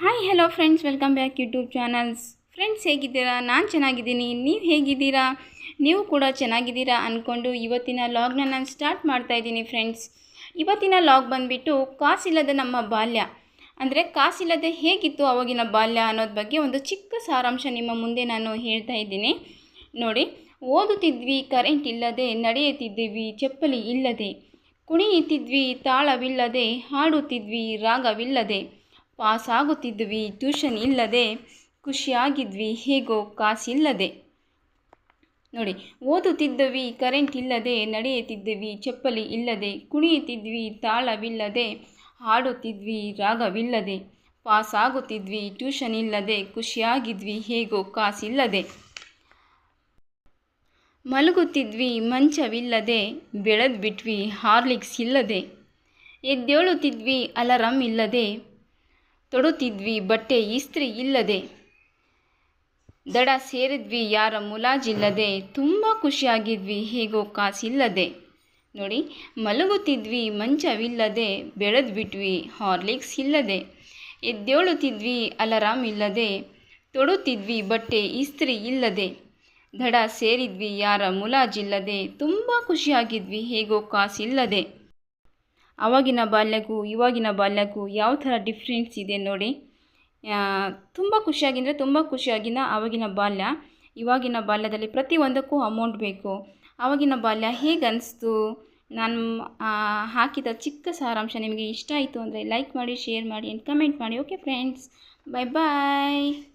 Hi hello friends welcome back YouTube channels friends ಹೇಗಿದ್ದೀರಾ? ನಾನು ಚೆನ್ನಾಗಿದ್ದೀನಿ. ನೀವು ಹೇಗಿದ್ದೀರಾ? ನೀವು ಕೂಡ ಚೆನ್ನಾಗಿದ್ದೀರಾ ಅಂದ್ಕೊಂಡು ಇವತ್ತಿನ ಲಾಗ್ನ ನಾನು ಸ್ಟಾರ್ಟ್ ಮಾಡ್ತಾ ಇದ್ದೀನಿ ಫ್ರೆಂಡ್ಸ್ ಇವತ್ತಿನ ಲಾಗ್ ಬಂದುಬಿಟ್ಟು ಕಾಸಿಲ್ಲದ ನಮ್ಮ ಬಾಲ್ಯ. ಅಂದರೆ ಕಾಸಿಲ್ಲದೆ ಹೇಗಿತ್ತು ಅವಾಗಿನ ಬಾಲ್ಯ ಅನ್ನೋದ್ರ ಬಗ್ಗೆ ಒಂದು ಚಿಕ್ಕ ಸಾರಾಂಶ ನಿಮ್ಮ ಮುಂದೆ ನಾನು ಹೇಳ್ತಾ ಇದ್ದೀನಿ. ನೋಡಿ, ಓದುತ್ತಿದ್ವಿ ಕರೆಂಟ್ ಇಲ್ಲದೆ, ನಡೆಯುತ್ತಿದ್ದೀವಿ, ಚಪ್ಪಲಿ ಇಲ್ಲದೆ, ಕುಣಿಯುತ್ತಿದ್ವಿ, ತಾಳವಿಲ್ಲದೆ, ಹಾಡುತ್ತಿದ್ವಿ, ರಾಗವಿಲ್ಲದೆ. ಪಾಸ್ ಆಗುತ್ತಿದ್ವಿ ಟ್ಯೂಷನ್ ಇಲ್ಲದೆ ಖುಷಿಯಾಗಿದ್ವಿ, ಹೇಗೋ ಕಾಸಿಲ್ಲದೆ. ನೋಡಿ, ಓದುತ್ತಿದ್ದವಿ, ಕರೆಂಟ್ ಇಲ್ಲದೆ ನಡೆಯುತ್ತಿದ್ದವಿ, ಚಪ್ಪಲಿ ಇಲ್ಲದೆ, ಕುಣಿಯುತ್ತಿದ್ವಿ, ತಾಳವಿಲ್ಲದೆ ಹಾಡುತ್ತಿದ್ವಿ, ರಾಗವಿಲ್ಲದೆ ಪಾಸಾಗುತ್ತಿದ್ವಿ, ಟ್ಯೂಷನ್ ಇಲ್ಲದೆ ಖುಷಿಯಾಗಿದ್ವಿ, ಹೇಗೋ ಕಾಸಿಲ್ಲದೆ. ಮಲಗುತ್ತಿದ್ವಿ, ಮಂಚವಿಲ್ಲದೆ ಬೆಳೆದ್ಬಿಟ್ವಿ, ಹಾರ್ಲಿಕ್ಸ್ ಇಲ್ಲದೆ ಎದ್ದೇಳುತ್ತಿದ್ವಿ, ಅಲರಂ ಇಲ್ಲದೆ ತೊಡುತ್ತಿದ್ವಿ, ಬಟ್ಟೆ ಇಸ್ತ್ರಿ ಇಲ್ಲದೆ. ದಡ ಸೇರಿದ್ವಿ, ಯಾರ ಮುಲಾಜಿಲ್ಲದೆ. ತುಂಬ ಖುಷಿಯಾಗಿದ್ವಿ, ಹೇಗೋ ಕಾಸಿಲ್ಲದೆ. ನೋಡಿ, ಮಲಗುತ್ತಿದ್ವಿ, ಮಂಚವಿಲ್ಲದೆ. ಬೆಳೆದ್ಬಿಟ್ವಿ, ಹಾರ್ಲಿಕ್ಸ್ ಇಲ್ಲದೆ. ಎದ್ದೇಳುತ್ತಿದ್ವಿ ಅಲರಾಮ್ ಇಲ್ಲದೆ. ತೊಡುತ್ತಿದ್ವಿ, ಬಟ್ಟೆ ಇಸ್ತ್ರಿ ಇಲ್ಲದೆ. ದಡ ಸೇರಿದ್ವಿ, ಯಾರ ಮುಲಾಜಿಲ್ಲದೆ. ತುಂಬ ಖುಷಿಯಾಗಿದ್ವಿ, ಹೇಗೋ ಕಾಸಿಲ್ಲದೆ. ಆವಾಗಿನ ಬಾಲ್ಯಕ್ಕೂ ಇವಾಗಿನ ಬಾಲ್ಯಕ್ಕೂ ಯಾವ ಥರ ಡಿಫ್ರೆನ್ಸ್ ಇದೆ ನೋಡಿ. ತುಂಬ ಖುಷಿಯಾಗಿ ಅಂದರೆ ತುಂಬ ಖುಷಿಯಾಗಿನ ಆವಾಗಿನ ಬಾಲ್ಯ. ಇವಾಗಿನ ಬಾಲ್ಯದಲ್ಲಿ ಪ್ರತಿಯೊಂದಕ್ಕೂ ಅಮೌಂಟ್ ಬೇಕು. ಆವಾಗಿನ ಬಾಲ್ಯ ಹೇಗೆ ಅನಿಸ್ತು? ನಾನು ಹಾಕಿದ ಚಿಕ್ಕ ಸಾರಾಂಶ ನಿಮಗೆ ಇಷ್ಟ ಆಯಿತು ಅಂದರೆ ಲೈಕ್ ಮಾಡಿ ಶೇರ್ ಮಾಡಿ ಆ್ಯಂಡ್ ಕಮೆಂಟ್ ಮಾಡಿ. Okay friends bye bye